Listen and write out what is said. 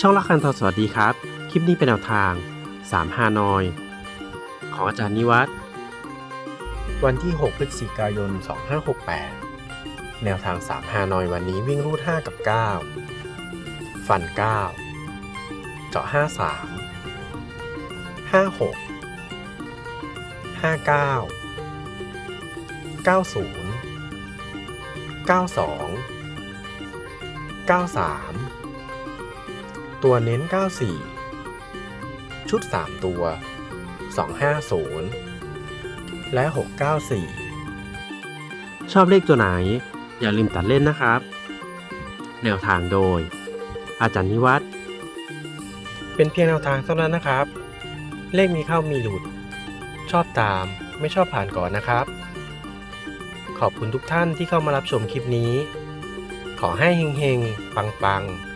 ช่องละคันทอสวัสดีครับ คลิปนี้เป็นแนวทาง 3 ฮานอย ของอาจารย์นิวัฒน์วันที่ 6 พฤศจิกายน 2568 แนวทาง 3 ฮานอยวันนี้วิ่งรูด 5 กับ 9 ฟัน 9 เจาะ 53 56 59 90 92 93 ตัวเน้น 94 ชุด 3 ตัว 250 และ 694 ชอบเลขตัวไหน อย่าลืมตัดเล่นนะครับ แนวทางโดย อาจารย์นิวัฒน์เป็นเพียงแนวทางเท่านั้นนะครับ เลขมีเข้ามีหลุด ชอบตามไม่ชอบผ่านก่อนนะครับ ขอบคุณทุกท่านที่เข้ามารับชมคลิปนี้ ขอให้เฮงๆ ปังๆ